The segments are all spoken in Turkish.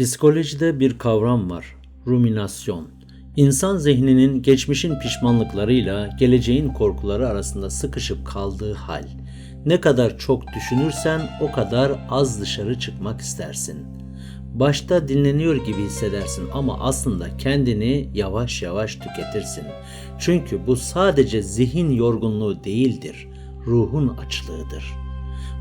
Psikolojide bir kavram var. Ruminasyon. İnsan zihninin geçmişin pişmanlıklarıyla geleceğin korkuları arasında sıkışıp kaldığı hal. Ne kadar çok düşünürsen o kadar az dışarı çıkmak istersin. Başta dinleniyor gibi hissedersin ama aslında kendini yavaş yavaş tüketirsin. Çünkü bu sadece zihin yorgunluğu değildir, ruhun açlığıdır.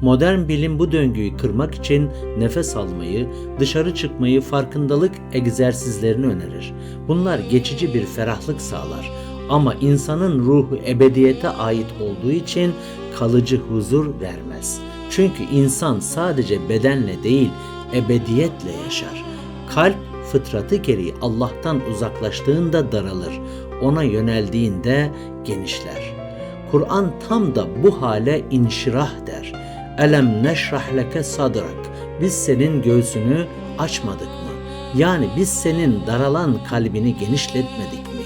Modern bilim bu döngüyü kırmak için nefes almayı, dışarı çıkmayı, farkındalık egzersizlerini önerir. Bunlar geçici bir ferahlık sağlar ama insanın ruhu ebediyete ait olduğu için kalıcı huzur vermez. Çünkü insan sadece bedenle değil, ebediyetle yaşar. Kalp fıtratı gereği Allah'tan uzaklaştığında daralır, ona yöneldiğinde genişler. Kur'an tam da bu hale inşirah der. Elem neşrah leke sadrak. Biz senin göğsünü açmadık mı? Yani biz senin daralan kalbini genişletmedik mi?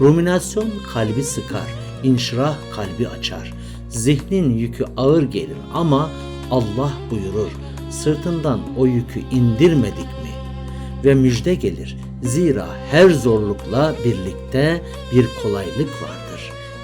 Ruminasyon kalbi sıkar, inşirah kalbi açar. Zihnin yükü ağır gelir ama Allah buyurur. Sırtından o yükü indirmedik mi? Ve müjde gelir. Zira her zorlukla birlikte bir kolaylık vardır.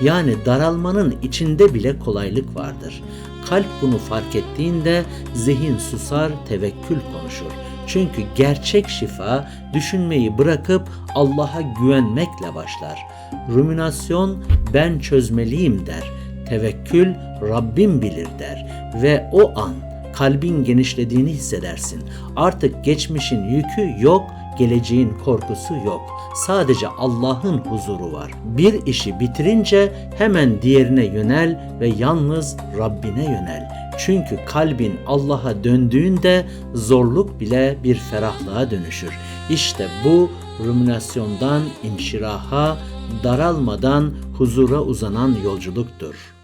Yani daralmanın içinde bile kolaylık vardır. Kalp bunu fark ettiğinde zihin susar, tevekkül konuşur. Çünkü gerçek şifa düşünmeyi bırakıp Allah'a güvenmekle başlar. Ruminasyon ben çözmeliyim der. Tevekkül Rabbim bilir der ve o an kalbin genişlediğini hissedersin. Artık geçmişin yükü yok, geleceğin korkusu yok. Sadece Allah'ın huzuru var. Bir işi bitirince hemen diğerine yönel ve yalnız Rabbine yönel. Çünkü kalbin Allah'a döndüğünde zorluk bile bir ferahlığa dönüşür. İşte bu ruminasyondan inşiraha, daralmadan huzura uzanan yolculuktur.